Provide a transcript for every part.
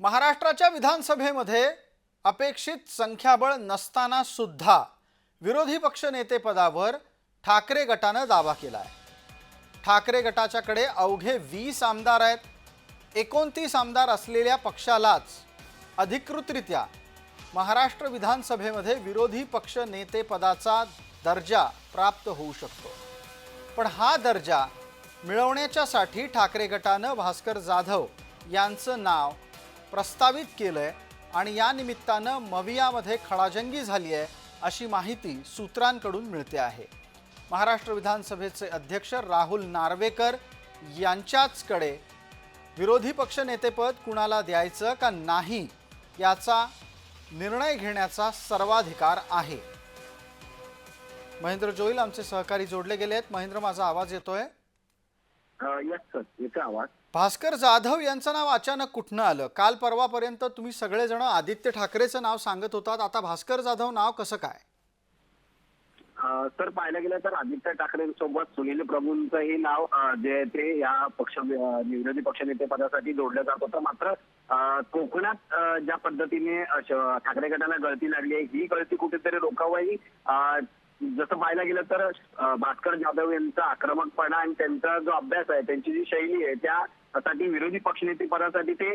महाराष्ट्राच्या विधानसभेमध्ये अपेक्षित संख्याबळ नसताना सुद्धा विरोधी पक्षनेतेपदावर ठाकरे गटानं दावा केला आहे ठाकरे गटाच्याकडे अवघे वीस आमदार आहेत. एकोणतीस आमदार असलेल्या पक्षालाच अधिकृतरित्या महाराष्ट्र विधानसभेमध्ये विरोधी पक्ष नेतेपदाचा दर्जा प्राप्त होऊ शकतो. पण हा दर्जा मिळवण्याच्यासाठी ठाकरे गटानं भास्कर जाधव यांचं नाव प्रस्तावित केलं आहे आणि या निमित्तानं मवियामध्ये खडाजंगी झाली आहे अशी माहिती सूत्रांकडून मिळते आहे. महाराष्ट्र विधानसभेचे अध्यक्ष राहुल नार्वेकर यांच्याचकडे विरोधी पक्षनेतेपद कुणाला द्यायचं का नाही याचा निर्णय घेण्याचा सर्वाधिकार आहे. महेंद्र जोईल आमचे सहकारी जोडले गेले आहेत महेंद्र माझा आवाज येतोय? आहे सर आवाज. भास्कर जाधव यांचं नाव अचानक कुठनं आलं? काल परवापर्यंत तुम्ही सगळेजण आदित्य ठाकरेचं नाव सांगत होतात. आता भास्कर जाधव नाव कसं काय? तर पाहायला गेलं तर आदित्य ठाकरे सोबत सुनील प्रभूंचंही नाव अ, जे आहे ते या पक्ष विरोधी पक्षनेते पदासाठी जोडलं जात होतं. मात्र कोकणात ज्या पद्धतीने ठाकरे गटाला गळती लागली आहे ही गळती कुठेतरी रोखावाही अ, जसं पाहायला गेलं तर भास्कर जाधव यांचा आक्रमकपणा आणि त्यांचा जो अभ्यास आहे त्यांची जी शैली आहे त्यासाठी विरोधी पक्षनेते पदासाठी ते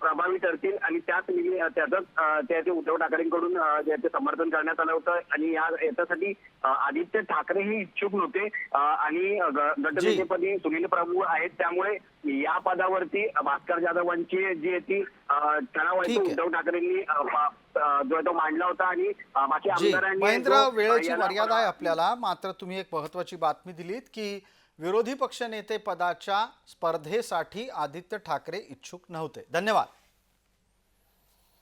प्रभावी ठरतील आणि त्याच निमी- त्याचंच अ, ते ते उद्धव ठाकरेंकडून ते समर्थन करण्यात आलं होतं आणि या याच्यासाठी आदित्य ठाकरे हे इच्छुक नव्हते आणि गटनेतेपदी सुनील प्रभू आहेत त्यामुळे या पदावरती भास्कर जाधवांची जी आहे ती ठराव आहे. उद्धव ठाकरेंनी जो तो मांडला होता आणि बाकी आमदारांनी महेंद्र वेळेची मर्यादा आहे आपल्याला. मात्र तुम्ही एक महत्वाची बातमी दिलीत की विरोधी पक्षनेते पदाच्या स्पर्धेसाठी आदित्य ठाकरे इच्छुक नव्हते. धन्यवाद.